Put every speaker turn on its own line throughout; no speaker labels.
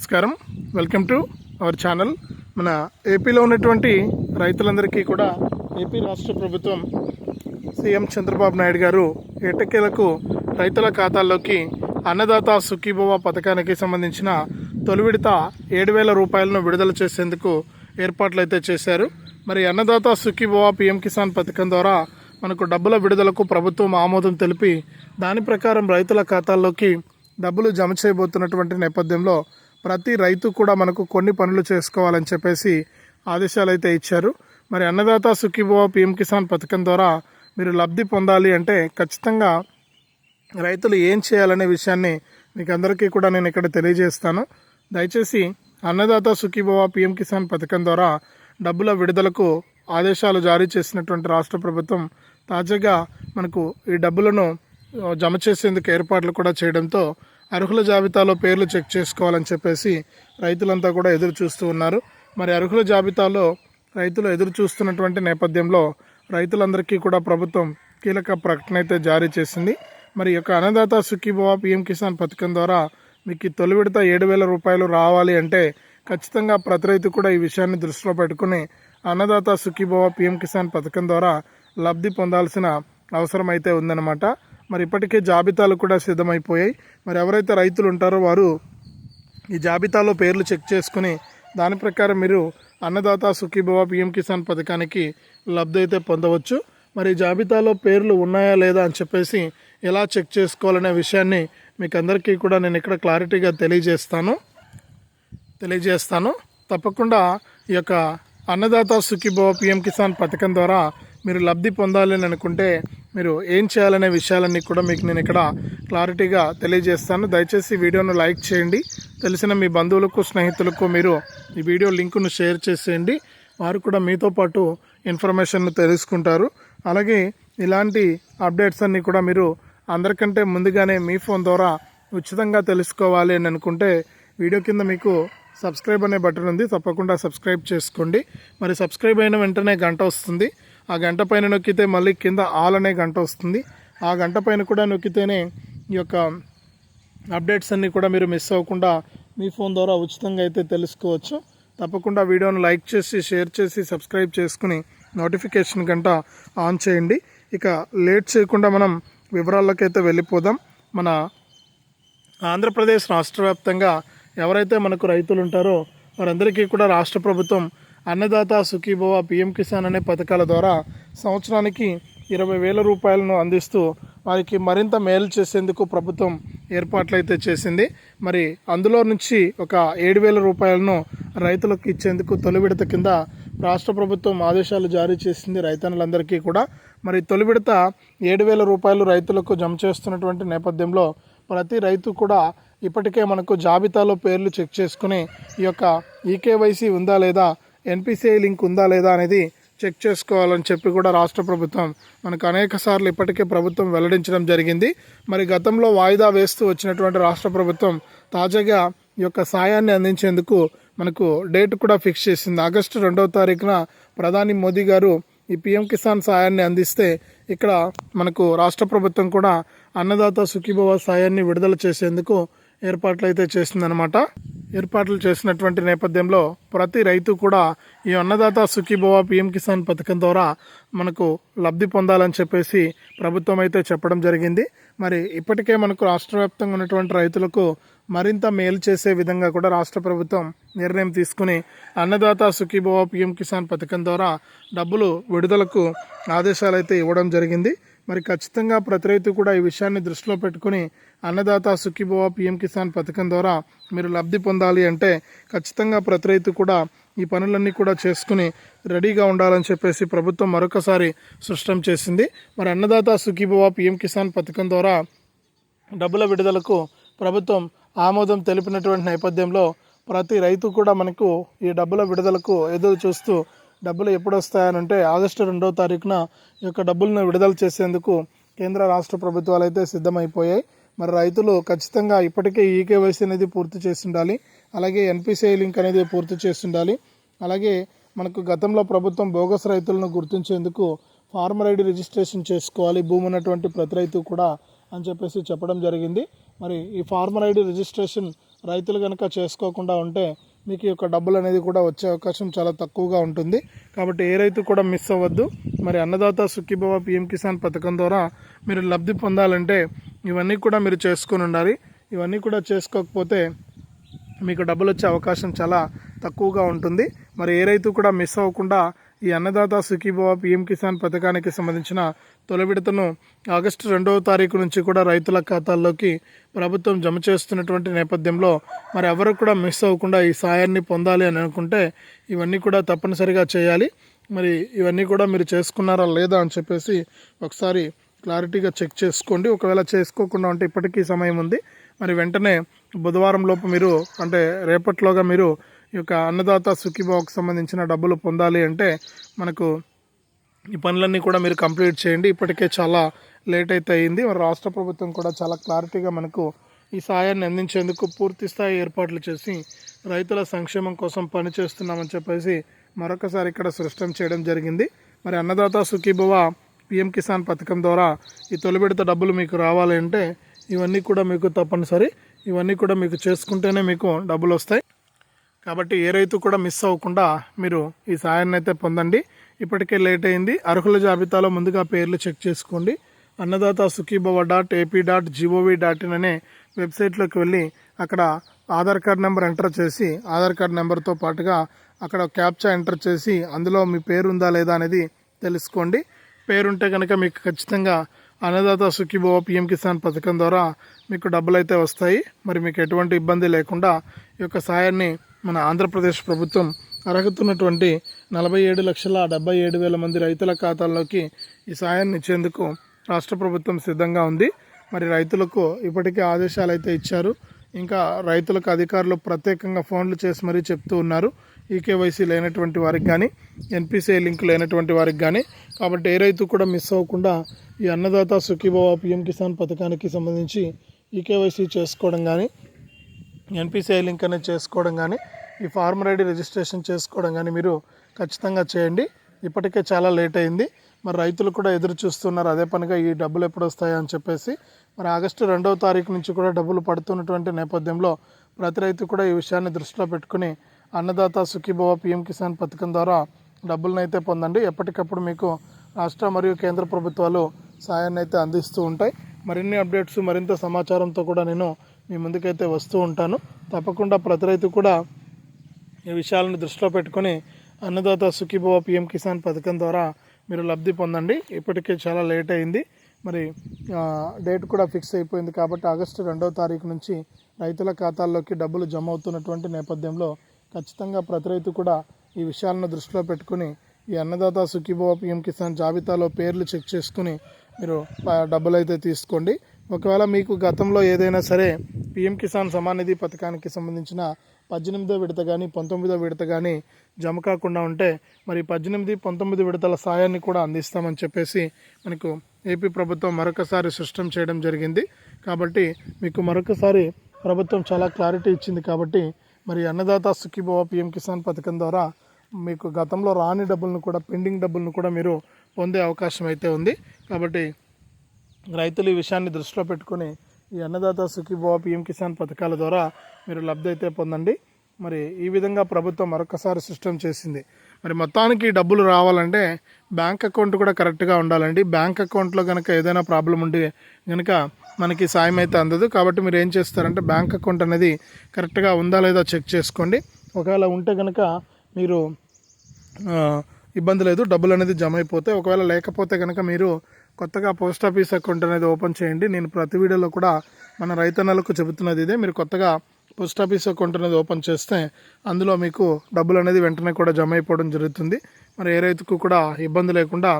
నమస్కారం. Welcome to our channel మన ఏపీలో ఉన్నటువంటి రైతులందరికీ కూడా ఏపీ రాష్ట్ర ప్రభుత్వం సీఎం చంద్రబాబు నాయుడు గారు ఎట్టకేలకు రైతుల ఖాతాల్లోకి అన్నదాత సుఖీభవ పథకానికి సంబంధించిన తొలి విడత ఏడు వేల రూపాయలను విడుదల చేసేందుకు ఏర్పాట్లు అయితే చేశారు. మరి అన్నదాత సుఖీభవ పిఎం కిసాన్ పథకం ద్వారా మనకు డబ్బుల విడుదలకు ప్రభుత్వం ఆమోదం తెలిపి దాని ప్రకారం రైతుల ఖాతాల్లోకి డబ్బులు జమ చేయబోతున్నటువంటి నేపథ్యంలో ప్రతి రైతు కూడా మనకు కొన్ని పనులు చేసుకోవాలని చెప్పేసి ఆదేశాలు అయితే ఇచ్చారు. మరి అన్నదాత సుఖీభవ పిఎం కిసాన్ పథకం ద్వారా మీరు లబ్ధి పొందాలి అంటే ఖచ్చితంగా రైతులు ఏం చేయాలనే విషయాన్ని మీకు అందరికీ కూడా నేను ఇక్కడ తెలియజేస్తాను. దయచేసి అన్నదాత సుఖీభవ పిఎం కిసాన్ పథకం ద్వారా డబ్బుల విడుదలకు ఆదేశాలు జారీ చేసినటువంటి రాష్ట్ర ప్రభుత్వం తాజాగా మనకు ఈ డబ్బులను జమ చేసేందుకు ఏర్పాట్లు కూడా చేయడంతో అర్హుల జాబితాలో పేర్లు చెక్ చేసుకోవాలని చెప్పేసి రైతులంతా కూడా ఎదురు చూస్తూ ఉన్నారు. మరి అర్హుల జాబితాలో రైతులు ఎదురు చూస్తున్నటువంటి నేపథ్యంలో రైతులందరికీ కూడా ప్రభుత్వం కీలక ప్రకటన అయితే జారీ చేసింది. మరి యొక్క అన్నదాత సుఖీభవ పిఎం కిసాన్ పథకం ద్వారా మీకు ఈ తొలి విడత ఏడు వేల రూపాయలు రావాలి అంటే ఖచ్చితంగా ప్రతి రైతు కూడా ఈ విషయాన్ని దృష్టిలో పెట్టుకుని అన్నదాత సుఖీభవ పిఎం కిసాన్ పథకం ద్వారా లబ్ధి పొందాల్సిన అవసరం అయితే ఉందన్నమాట. మరి ఇప్పటికే జాబితాలు కూడా సిద్ధమైపోయాయి. మరి ఎవరైతే రైతులు ఉంటారో వారు ఈ జాబితాలో పేర్లు చెక్ చేసుకుని దాని ప్రకారం మీరు అన్నదాత సుఖీభవ పిఎం కిసాన్ పథకానికి లబ్ధి అయితే పొందవచ్చు. మరి ఈ జాబితాలో పేర్లు ఉన్నాయా లేదా అని చెప్పేసి ఎలా చెక్ చేసుకోవాలనే విషయాన్ని మీకు అందరికీ కూడా నేను ఇక్కడ క్లారిటీగా తెలియజేస్తాను. తెలియజేస్తాను. తప్పకుండా ఈ యొక్క అన్నదాత సుఖీభవ పిఎం కిసాన్ పథకం ద్వారా మీరు లబ్ధి పొందాలి అని అనుకుంటే మీరు ఏం చేయాలనే విషయాలన్నీ కూడా మీకు నేను ఇక్కడ క్లారిటీగా తెలియజేస్తాను. దయచేసి వీడియోను లైక్ చేయండి. తెలిసిన మీ బంధువులకు స్నేహితులకు మీరు ఈ వీడియో లింకును షేర్ చేసేయండి. వారు కూడా మీతో పాటు ఇన్ఫర్మేషన్ను తెలుసుకుంటారు. అలాగే ఇలాంటి అప్డేట్స్ అన్నీ కూడా మీరు అందరికంటే ముందుగానే మీ ఫోన్ ద్వారా ఉచితంగా తెలుసుకోవాలి అని అనుకుంటే వీడియో కింద మీకు సబ్స్క్రైబ్ అనే బటన్ ఉంది. తప్పకుండా సబ్స్క్రైబ్ చేసుకోండి. మరి సబ్స్క్రైబ్ అయిన వెంటనే గంట వస్తుంది. ఆ గంట పైన నొక్కితే మళ్ళీ కింద ఆల్ అనే గంట వస్తుంది. ఆ గంట పైన కూడా నొక్కితేనే ఈ యొక్క అప్డేట్స్ అన్నీ కూడా మీరు మిస్ అవ్వకుండా మీ ఫోన్ ద్వారా ఉచితంగా అయితే తెలుసుకోవచ్చు. తప్పకుండా వీడియోను లైక్ చేసి షేర్ చేసి సబ్స్క్రైబ్ చేసుకుని నోటిఫికేషన్ గంట ఆన్ చేయండి. ఇక లేట్ చేయకుండా మనం వివరాల్లోకైతే వెళ్ళిపోదాం. మన ఆంధ్రప్రదేశ్ రాష్ట్ర వ్యాప్తంగా ఎవరైతే మనకు రైతులు ఉంటారో వారందరికీ కూడా రాష్ట్ర ప్రభుత్వం అన్నదాత సుఖీభవ పిఎం కిసాన్ అనే పథకాల ద్వారా సంవత్సరానికి ఇరవై వేల రూపాయలను అందిస్తూ వారికి మరింత మేలు చేసేందుకు ప్రభుత్వం ఏర్పాట్లు అయితే చేసింది. మరి అందులో నుంచి ఒక ఏడు వేల రూపాయలను రైతులకు ఇచ్చేందుకు తొలి విడత కింద రాష్ట్ర ప్రభుత్వం ఆదేశాలు జారీ చేసింది రైతన్నులందరికీ కూడా. మరి తొలి విడత ఏడు వేల రూపాయలు రైతులకు జమ చేస్తున్నటువంటి నేపథ్యంలో ప్రతి రైతు కూడా ఇప్పటికే మనకు జాబితాలో పేర్లు చెక్ చేసుకుని ఈ యొక్క ఈకేవైసీ ఉందా లేదా ఎన్పిసిఐ లింక్ ఉందా లేదా అనేది చెక్ చేసుకోవాలని చెప్పి కూడా రాష్ట్ర ప్రభుత్వం మనకు అనేక సార్లు ఇప్పటికే ప్రభుత్వం వెల్లడించడం జరిగింది. మరి గతంలో వాయిదా వేస్తూ వచ్చినటువంటి రాష్ట్ర ప్రభుత్వం తాజాగా ఈ యొక్క సాయాన్ని అందించేందుకు మనకు డేట్ కూడా ఫిక్స్ చేసింది. ఆగస్టు రెండవ తారీఖున ప్రధాని మోదీ గారు ఈ పిఎం కిసాన్ సాయాన్ని అందిస్తే ఇక్కడ మనకు రాష్ట్ర ప్రభుత్వం కూడా అన్నదాత సుఖీభవ సాయాన్ని విడుదల చేసేందుకు ఏర్పాట్లు అయితే చేసిందనమాట ఏర్పాట్లు చేసినటువంటి నేపథ్యంలో ప్రతి రైతు కూడా ఈ అన్నదాత సుఖీభవ పిఎం కిసాన్ పథకం ద్వారా మనకు లబ్ధి పొందాలని చెప్పేసి ప్రభుత్వం అయితే చెప్పడం జరిగింది. మరి ఇప్పటికే మనకు రాష్ట్ర వ్యాప్తంగా ఉన్నటువంటి రైతులకు మరింత మేలు చేసే విధంగా కూడా రాష్ట్ర ప్రభుత్వం నిర్ణయం తీసుకుని అన్నదాత సుఖీభవ పిఎం కిసాన్ పథకం ద్వారా డబ్బులు విడుదలకు ఆదేశాలు అయితే ఇవ్వడం జరిగింది. మరి ఖచ్చితంగా ప్రతి రైతు కూడా ఈ విషయాన్ని దృష్టిలో పెట్టుకుని అన్నదాత సుఖీభవ పిఎం కిసాన్ పథకం ద్వారా మీరు లబ్ధి పొందాలి అంటే ఖచ్చితంగా ప్రతి రైతు కూడా ఈ పనులన్నీ కూడా చేసుకుని రెడీగా ఉండాలని చెప్పేసి ప్రభుత్వం మరొకసారి స్పష్టం చేసింది. మరి అన్నదాత సుఖీభవ పిఎం కిసాన్ పథకం ద్వారా డబ్బుల విడుదలకు ప్రభుత్వం ఆమోదం తెలిపినటువంటి నేపథ్యంలో ప్రతి రైతు కూడా మనకు ఈ డబ్బుల విడుదలకు ఎదురు చూస్తూ డబ్బులు ఎప్పుడు వస్తాయనంటే ఆగస్టు రెండవ తారీఖున ఈ యొక్క డబ్బులను విడుదల చేసేందుకు కేంద్ర రాష్ట్ర ప్రభుత్వాలు అయితే సిద్ధమైపోయాయి. మరి రైతులు ఖచ్చితంగా ఇప్పటికే ఈకేవైసీ అనేది పూర్తి చేసి ఉండాలి అలాగే ఎన్పిసిఐ లింక్ అనేది పూర్తి చేసి ఉండాలి అలాగే మనకు గతంలో ప్రభుత్వం బోగస్ రైతులను గుర్తించేందుకు ఫార్మర్ ఐడి రిజిస్ట్రేషన్ చేసుకోవాలి. భూమి ఉన్నటువంటి ప్రతి రైతు కూడా అని చెప్పేసి చెప్పడం జరిగింది. మరి ఈ ఫార్మర్ ఐడి రిజిస్ట్రేషన్ రైతులు కనుక చేసుకోకుండా ఉంటే మీకు యొక్క డబ్బులు అనేది కూడా వచ్చే అవకాశం చాలా తక్కువగా ఉంటుంది. కాబట్టి ఏ రైతు కూడా మిస్ అవ్వద్దు. మరి అన్నదాత సుఖీభవ పిఎం కిసాన్ పథకం ద్వారా మీరు లబ్ధి పొందాలంటే ఇవన్నీ కూడా మీరు చేసుకొని ఉండాలి. ఇవన్నీ కూడా చేసుకోకపోతే మీకు డబ్బులు వచ్చే అవకాశం చాలా తక్కువగా ఉంటుంది. మరి ఏ రైతు కూడా మిస్ అవ్వకుండా ఈ అన్నదాత సుఖీభవ పిఎం కిసాన్ పథకానికి సంబంధించిన తొలి విడతను ఆగస్టు రెండవ తారీఖు నుంచి కూడా రైతుల ఖాతాల్లోకి ప్రభుత్వం జమ చేస్తున్నటువంటి నేపథ్యంలో మరి ఎవరు కూడా మిస్ అవ్వకుండా ఈ సాయాన్ని పొందాలి అని అనుకుంటే ఇవన్నీ కూడా తప్పనిసరిగా చేయాలి. మరి ఇవన్నీ కూడా మీరు చేసుకున్నారా లేదా అని చెప్పేసి ఒకసారి క్లారిటీగా చెక్ చేసుకోండి. ఒకవేళ చేసుకోకుండా ఉంటే ఇప్పటికీ సమయం ఉంది. మరి వెంటనే బుధవారం లోపు మీరు అంటే రేపట్లోగా మీరు ఈ యొక్క అన్నదాత సుఖీభావకు సంబంధించిన డబ్బులు పొందాలి అంటే మనకు ఈ పనులన్నీ కూడా మీరు కంప్లీట్ చేయండి. ఇప్పటికే చాలా లేట్ అయితే అయింది. మరి రాష్ట్ర ప్రభుత్వం కూడా చాలా క్లారిటీగా మనకు ఈ సాయాన్ని అందించేందుకు పూర్తి స్థాయి ఏర్పాట్లు చేసి రైతుల సంక్షేమం కోసం పనిచేస్తున్నామని చెప్పేసి మరొకసారి ఇక్కడ సృష్టం చేయడం జరిగింది. మరి అన్నదాత సుఖీభవ పిఎం కిసాన్ పథకం ద్వారా ఈ తొలిబెడత డబ్బులు మీకు రావాలి అంటే ఇవన్నీ కూడా మీకు తప్పనిసరి. ఇవన్నీ కూడా మీకు చేసుకుంటేనే మీకు డబ్బులు వస్తాయి. కాబట్టి ఏ రైతు కూడా మిస్ అవ్వకుండా మీరు ఈ సాయాన్ని అయితే పొందండి. ఇప్పటికే లేట్ అయింది. అర్హుల జాబితాలో ముందుగా పేర్లు చెక్ చేసుకోండి. Annadata Sukhibhava dot AP dot GOV dot in అనే వెబ్సైట్లోకి వెళ్ళి అక్కడ ఆధార్ కార్డ్ నెంబర్ ఎంటర్ చేసి ఆధార్ కార్డ్ నెంబర్తో పాటుగా అక్కడ క్యాప్చా ఎంటర్ చేసి అందులో మీ పేరు ఉందా లేదా అనేది తెలుసుకోండి. పేరుంటే కనుక మీకు ఖచ్చితంగా అన్నదాత సుఖీభవ పిఎం కిసాన్ పథకం ద్వారా మీకు డబ్బులు అయితే వస్తాయి. మరి మీకు ఎటువంటి ఇబ్బంది లేకుండా ఈ యొక్క సహాయాన్ని మన ఆంధ్రప్రదేశ్ ప్రభుత్వం అర్హతున్నటువంటి నలభై ఏడు లక్షల డెబ్బై ఏడు వేల మంది రైతుల ఖాతాల్లోకి ఈ సాయాన్ని ఇచ్చేందుకు రాష్ట్ర ప్రభుత్వం సిద్ధంగా ఉంది. మరి రైతులకు ఇప్పటికే ఆదేశాలు అయితే ఇచ్చారు. ఇంకా రైతులకు అధికారులు ప్రత్యేకంగా ఫోన్లు చేసి మరీ చెప్తూ ఉన్నారు. ఈకేవైసీ లేనటువంటి వారికి కానీ ఎన్పిసిఐ లింక్ లేనటువంటి వారికి కానీ కాబట్టి ఏ రైతు కూడా మిస్ అవ్వకుండా ఈ అన్నదాత సుఖీభవ పిఎం కిసాన్ పథకానికి సంబంధించి ఈకేవైసీ చేసుకోవడం కానీ ఎన్పిసిఐ లింక్ అనేది చేసుకోవడం కానీ ఈ ఫార్మర్ ఐడి రిజిస్ట్రేషన్ చేసుకోవడం కానీ మీరు ఖచ్చితంగా చేయండి. ఇప్పటికే చాలా లేట్ అయింది. మరి రైతులు కూడా ఎదురు చూస్తున్నారు. అదే పనిగా ఈ డబ్బులు ఎప్పుడు వస్తాయా అని చెప్పేసి. మరి ఆగస్టు రెండవ తారీఖు నుంచి కూడా డబ్బులు పడుతున్నటువంటి నేపథ్యంలో ప్రతి రైతు కూడా ఈ విషయాన్ని దృష్టిలో పెట్టుకుని అన్నదాత సుఖీభవ పిఎం కిసాన్ పథకం ద్వారా డబ్బులను అయితే పొందండి. ఎప్పటికప్పుడు మీకు రాష్ట్ర మరియు కేంద్ర ప్రభుత్వాలు సాయాన్ని అయితే అందిస్తూ ఉంటాయి. మరిన్ని అప్డేట్స్ మరింత సమాచారంతో కూడా నేను మీ ముందుకైతే వస్తూ ఉంటాను. తప్పకుండా ప్రతి రైతు కూడా ఈ విషయాలను దృష్టిలో పెట్టుకొని అన్నదాత సుఖీభవ పిఎం కిసాన్ పథకం ద్వారా మీరు లబ్ధి పొందండి. ఇప్పటికే చాలా లేట్ అయింది. మరి డేట్ కూడా ఫిక్స్ అయిపోయింది కాబట్టి ఆగస్టు రెండవ తారీఖు నుంచి రైతుల ఖాతాల్లోకి డబ్బులు జమ అవుతున్నటువంటి నేపథ్యంలో ఖచ్చితంగా ప్రతి రైతు కూడా ఈ విషయాలను దృష్టిలో పెట్టుకుని ఈ అన్నదాత సుఖీభవ పిఎం కిసాన్ జాబితాలో పేర్లు చెక్ చేసుకుని మీరు డబ్బులు అయితే తీసుకోండి. ఒకవేళ మీకు గతంలో ఏదైనా సరే పిఎం కిసాన్ సమానిధి పథకానికి సంబంధించిన పద్దెనిమిదో విడత కానీ పంతొమ్మిదో విడత కానీ జమ కాకుండా ఉంటే మరి పద్దెనిమిది పంతొమ్మిది విడతల సాయాన్ని కూడా అందిస్తామని చెప్పేసి మనకు ఏపీ ప్రభుత్వం మరొకసారి సృష్టం చేయడం జరిగింది. కాబట్టి మీకు మరొకసారి ప్రభుత్వం చాలా క్లారిటీ ఇచ్చింది కాబట్టి మరి అన్నదాత సుఖీభవ పిఎం కిసాన్ పథకం ద్వారా మీకు గతంలో రాని డబ్బులను కూడా పెండింగ్ డబ్బులను కూడా మీరు పొందే అవకాశం అయితే ఉంది. కాబట్టి రైతులు ఈ విషయాన్ని దృష్టిలో పెట్టుకుని ఈ అన్నదాత సుఖీభవ పిఎం కిసాన్ పథకాల ద్వారా మీరు లబ్ధి అయితే పొందండి. మరి ఈ విధంగా ప్రభుత్వం మరొకసారి సిస్టమ్ చేసింది. మరి మొత్తానికి డబ్బులు రావాలంటే బ్యాంక్ అకౌంట్ కూడా కరెక్ట్గా ఉండాలండి. బ్యాంక్ అకౌంట్లో కనుక ఏదైనా ప్రాబ్లం ఉంటే కనుక మనకి సాయం అయితే అందదు. కాబట్టి మీరు ఏం చేస్తారంటే బ్యాంక్ అకౌంట్ అనేది కరెక్ట్గా ఉందా లేదా చెక్ చేసుకోండి. ఒకవేళ ఉంటే కనుక మీరు ఇబ్బంది లేదు. డబ్బులు అనేది జమ అయిపోతే ఒకవేళ లేకపోతే కనుక మీరు కొత్తగా పోస్ట్ ఆఫీస్ అకౌంట్ అనేది ఓపెన్ చేయండి. నేను ప్రతి వీడియోలో కూడా మన రైతన్నలకు చెబుతున్నది ఇదే. మీరు కొత్తగా పోస్ట్ ఆఫీస్ అకౌంట్ అనేది ఓపెన్ చేస్తే అందులో మీకు డబ్బులు అనేది వెంటనే కూడా జమ అయిపోవడం జరుగుతుంది. మరి ఏ రైతుకు కూడా ఇబ్బంది లేకుండా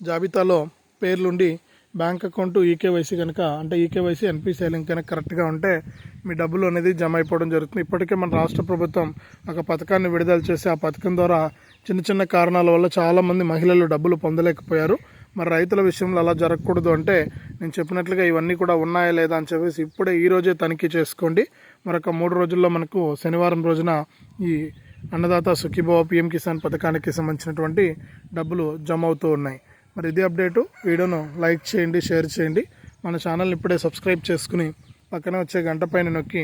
జాబితాలో పేర్లుండి బ్యాంక్ అకౌంట్ ఈకేవైసీ కనుక అంటే ఈకేవైసీ ఎన్పిసిఐ లింక్ కనుక కరెక్ట్గా ఉంటే మీ డబ్బులు అనేది జమ అయిపోవడం జరుగుతుంది. ఇప్పటికే మన రాష్ట్ర ప్రభుత్వం ఒక పథకాన్ని విడుదల చేసి ఆ పథకం ద్వారా చిన్న చిన్న కారణాల వల్ల చాలామంది మహిళలు డబ్బులు పొందలేకపోయారు. మరి రైతుల విషయంలో అలా జరగకూడదు అంటే నేను చెప్పినట్లుగా ఇవన్నీ కూడా ఉన్నాయా లేదా అని చెప్పేసి ఇప్పుడే ఈ రోజే తనిఖీ చేసుకోండి. మరొక మూడు రోజుల్లో మనకు శనివారం రోజున ఈ అన్నదాత సుఖీభవ పిఎం కిసాన్ పథకానికి సంబంధించినటువంటి డబ్బులు జమ అవుతూ ఉన్నాయి. మరి ఇది అప్డేటు. వీడియోను లైక్ చేయండి షేర్ చేయండి. మన ఛానల్ని ఇప్పుడే సబ్స్క్రైబ్ చేసుకుని పక్కనే వచ్చే గంట పైన నొక్కి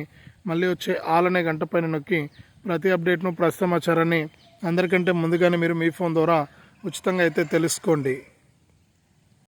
మళ్ళీ వచ్చే ఆల్ అనే గంట పైన నొక్కి ప్రతి అప్డేట్ను ప్రతి సమాచారాన్ని అందరికంటే ముందుగానే మీరు మీ ఫోన్ ద్వారా ఉచితంగా అయితే తెలుసుకోండి.